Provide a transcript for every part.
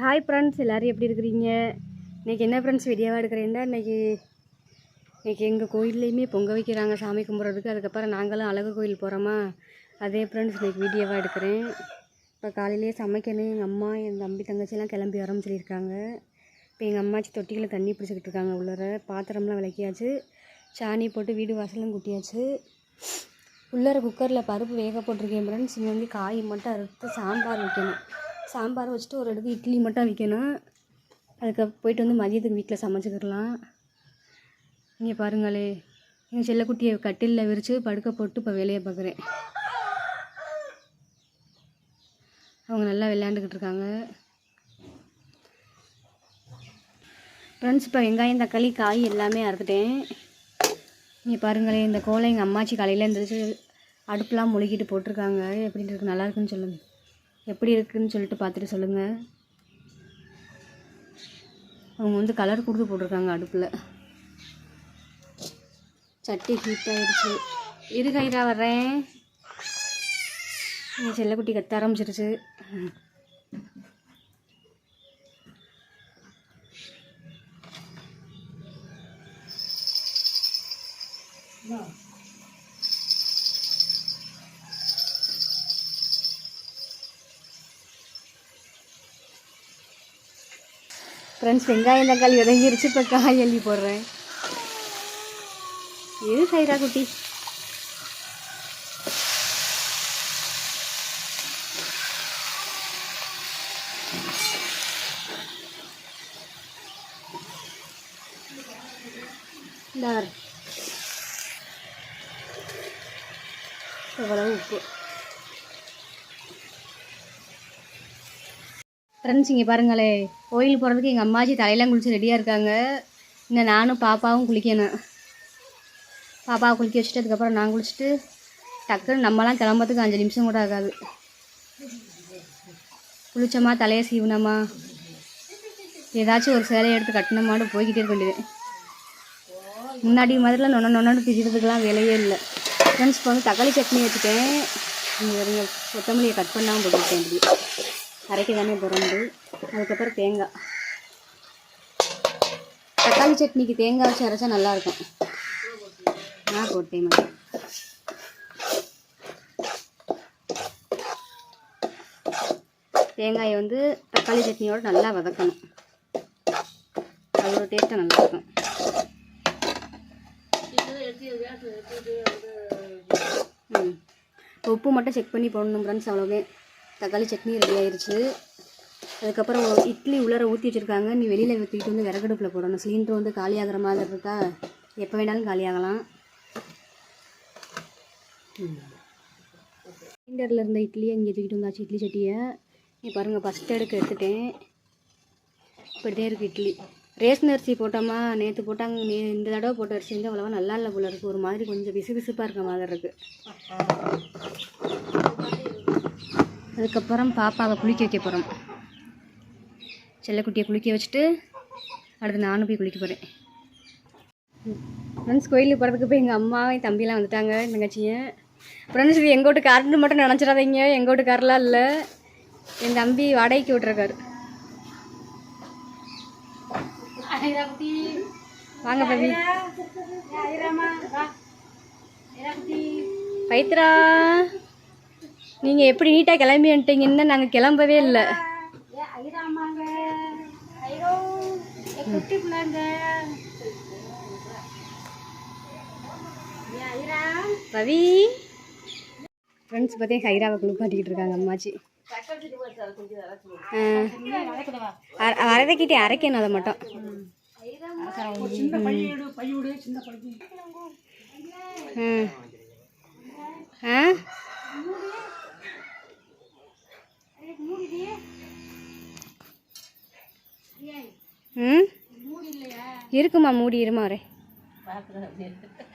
Hi friends எல்லோரும் எப்படி இருக்கிறீங்க? இன்றைக்கி என்ன ஃப்ரெண்ட்ஸ் வீடியோவாக எடுக்கிறேன்னா இன்றைக்கி இன்றைக்கி எங்கள் கோயில்லையுமே பொங்க வைக்கிறாங்க சாமி கும்பிட்றதுக்கு. அதுக்கப்புறம் நாங்களும் அழகு கோயில் போகிறோமா அதே ஃப்ரெண்ட்ஸ் இன்றைக்கி வீடியோவாக எடுக்கிறேன். இப்போ காலையிலேயே சமைக்கணும். எங்கள் அம்மா என் தம்பி தங்கச்சியெல்லாம் கிளம்பி வரோம்னு சொல்லியிருக்காங்க. இப்போ எங்கள் அம்மாச்சி தொட்டிகளை தண்ணி பிடிச்சிக்கிட்டு இருக்காங்க உள்ளார. பாத்திரம்லாம் விளக்கியாச்சு. சாணி போட்டு வீடு வாசலும் குட்டியாச்சு. உள்ளார குக்கரில் பருப்பு வேக போட்டிருக்கேன் ஃப்ரெண்ட்ஸ் இங்கே வந்து காய் மட்டும் அறுத்து சாம்பார் வைக்கணும். சாம்பார் வச்சுட்டு ஒரு இடத்துக்கு இட்லி மட்டும் விற்கணும் அதுக்கு போயிட்டு வந்து மதியத்துக்கு வீட்டில் சமைச்சிக்கிடலாம். இங்கே பாருங்களே எங்கள் செல்லக்குட்டியை கட்டிலில் விரித்து படுக்க போட்டு இப்போ வேலையை பார்க்குறேன் அவங்க நல்லா விளையாண்டுக்கிட்டு இருக்காங்க. ஃப்ரெண்ட்ஸ் இப்போ வெங்காயம் தக்காளி காய் எல்லாமே அறுத்துட்டேன். இங்கே பாருங்களேன் இந்த கோலை எங்கள் அம்மாச்சி காலையில் எழுந்திரிச்சு அடுப்பெலாம் முழுகிட்டு போட்டிருக்காங்க. எப்படி இருக்கு? நல்லாயிருக்குன்னு சொல்லுங்கள் எப்படி இருக்குதுன்னு சொல்லிட்டு பார்த்துட்டு சொல்லுங்கள் அவங்க வந்து கலர் கொடுத்து போட்டிருக்காங்க அடுப்பில். சட்டி ஹீட் ஆகிடுச்சு இரு கைரா வர்றேன். என் செல்லக்குட்டி கத்த ஆரம்பிச்சிருச்சு. ஃப்ரெண்ட்ஸ் வெங்காயம் தக்காளி விதங்கிருச்சு இப்போ காய் அள்ளி போடுறேன். இது சைரா குட்டி? இந்தா எவ்வளவு உப்பு. ஃப்ரெண்ட்ஸ் இங்கே பாருங்களே. கோயில் போகிறதுக்கு எங்கள் அம்மாச்சி தலையெல்லாம் குளிச்சு ரெடியாக இருக்காங்க. இன்னும் நானும் பாப்பாவும் குளிக்கணும். பாப்பாவை குளிக்க வச்சுட்டு அதுக்கப்புறம் நான் குளிச்சுட்டு டக்குன்னு நம்மலாம் கிளம்புறதுக்கு அஞ்சு நிமிஷம் கூட ஆகாது. குளிச்சோமா தலையை சீவினோமா? ஏதாச்சும் ஒரு சேலையை எடுத்து கட்டினமாட்டு போய்கிட்டே இருக்க வேண்டியது. முன்னாடி மாதிரிலாம் நொன்ன நொன்னு திரிகிறதுக்கெலாம் வேலையே இல்லை. ஃப்ரெண்ட்ஸ் இப்போ வந்து தக்காளி சட்னி வச்சுட்டேன். இங்கே கொத்தமல்லியை கட் பண்ணாமல் போட்டுக்கிட்டேன் இப்படி. அரைக்க தானே பிறந்து அதுக்கப்புறம் தேங்காய். தக்காளி சட்னிக்கு தேங்காய் வச்சு அரைச்சா நல்லாயிருக்கும். நான் போட்டேன் மேடம் தேங்காயை வந்து தக்காளி சட்னியோடு நல்லா வதக்கணும். அதோட டேஸ்ட்டாக நல்லாயிருக்கும். உப்பு மட்டும் செக் பண்ணி போடணும் ஃப்ரெண்ட்ஸ் அவ்வளோவே. தக்காளி சட்னி ரெடி ஆயிடுச்சு அதுக்கப்புறம் இட்லி உள்ளார ஊற்றி வச்சுருக்காங்க. நீ வெளியில் ஊற்றிட்டு வந்து விறகடுப்பில் போடணும். சிலிண்டர் வந்து காலியாகிற மாதிரி இருக்கா? எப்போ வேணாலும் காலியாகலாம். சிலிண்டரில் இருந்த இட்லியை இங்கே தூக்கிட்டு வந்தாச்சு இட்லி சட்டியை. நீ பாருங்கள் ஃபஸ்ட் எடுக்க எடுத்துட்டேன். இப்படிதான் இருக்குது இட்லி. ரேஷன் அரிசி போட்டோமா? நேற்று போட்டாங்க. நே இந்த தடவை போட்ட அரிசி வந்து அவ்வளோவா நல்லா இல்லை போல இருக்குது ஒரு மாதிரி கொஞ்சம் விசு விசுப்பாக இருக்க மாதிரி இருக்குது அதுக்கப்புறம் பாப்பாவை குளிக்க வைக்க போகிறோம் செல்லக்குட்டியை குளிக்க வச்சுட்டு அடுத்து நானும் போய் குளிக்க போகிறேன் ஃப்ரெண்ட்ஸ் கோயிலுக்கு போகிறதுக்கு போய் எங்கள் அம்மா என் தம்பிலாம் வந்துட்டாங்க என் தங்கச்சியை ஃப்ரெண்ட்ஸ் இது எங்கள் வீட்டு மட்டும் நினச்சிடாதீங்க எங்கள் வீட்டு இல்லை. என் தம்பி வாடகைக்கு விட்டுருக்காரு. வாங்க பவி. பைத்ரா நீங்கள் எப்படி நீட்டாக கிளம்பி வந்துட்டீங்கன்னு நாங்கள் கிளம்பவே இல்லை. ரவி? ஃப்ரெண்ட்ஸ் பார்த்தே ஹைராவை குளிப்பாட்டிக்கிட்டு இருக்காங்க அம்மாச்சி. அரைக்கிட்டே அரைக்கணும் அதை மட்டும். ம். ஆ. ம்? இருக்குமா மூடி இருமா ஒரு.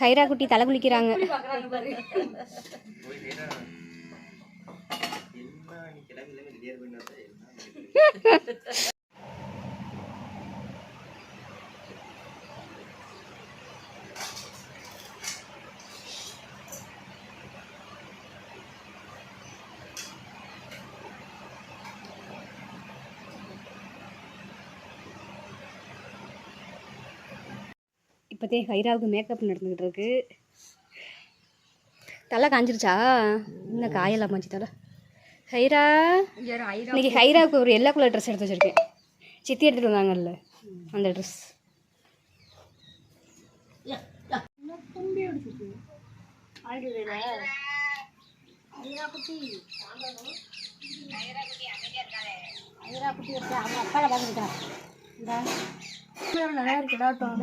ஹைரா குட்டி தலை குளிக்கிறாங்க. இப்போதே ஹைராவுக்கு மேக்கப் நடந்துக்கிட்டு இருக்கு தலை காஞ்சிருச்சா? இன்னும் காயலாம் மாச்சி தலை. ஹைரா இன்னைக்கு ஹைராவுக்கு ஒரு எல்லோ கலர் ட்ரெஸ் எடுத்து வச்சுருக்கேன். சித்தி எடுத்துகிட்டு வந்தாங்கல்ல அந்த ட்ரெஸ் நல்லா இருக்குடாட்டும்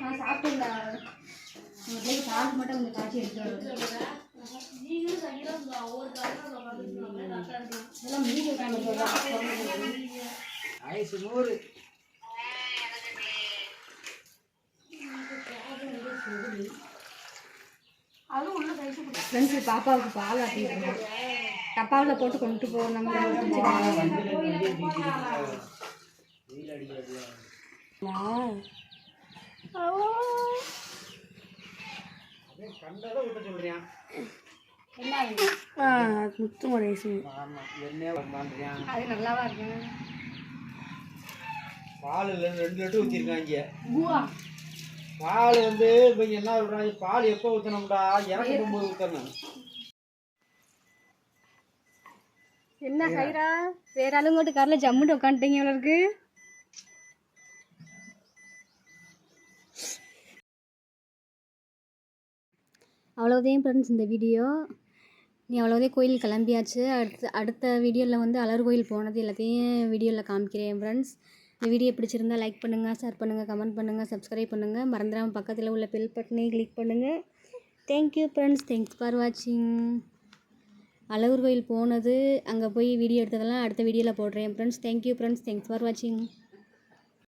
நான் சாப்பிட்டேன் சாப்பிட்டு மட்டும் கொஞ்சம் காய்ச்சி பாப்பாவுக்கு பால் ஆட்டிட்டு டப்பாவில் போட்டு கொண்டு போகணும் முத்து மலேசி அது நல்லாவா இருக்கு? பால் ரெண்டு லிட்டர் ஊற்றிருக்காங்க பால் வந்து இப்போ என்ன சொல்கிறாங்க பால் எப்போ ஊற்றணும்டா இறக்க போகும்போது ஊற்றணும் என்ன ஹைரா? வேற ஆளுங்கோட்டு காரில் ஜம்முன்னு உட்காந்துட்டீங்க இவ்வளோ இருக்கு. அவ்வளோதான் ஃப்ரெண்ட்ஸ் இந்த வீடியோ நீ அவ்வளோதே கோயில் கிளம்பியாச்சு. அடுத்த அடுத்த வீடியோவில் வந்து அலர் கோயில் போனது எல்லாத்தையும் வீடியோவில் காமிக்கிறேன் ஃப்ரெண்ட்ஸ் இந்த வீடியோ பிடிச்சிருந்தா லைக் பண்ணுங்கள் ஷேர் பண்ணுங்கள் கமெண்ட் பண்ணுங்கள் சப்ஸ்கிரைப் பண்ணுங்கள் மறந்துடாமல் பக்கத்தில் உள்ள பெல் பட்டனையும் கிளிக் பண்ணுங்கள் தேங்க்யூ ஃப்ரெண்ட்ஸ் தேங்க்ஸ் ஃபார் வாட்சிங் அழகர் கோயில் போனது அங்கே போய் வீடியோ எடுத்ததெல்லாம் அடுத்த வீடியோவில் போடுறேன். Friends thank you friends thanks for வாட்சிங்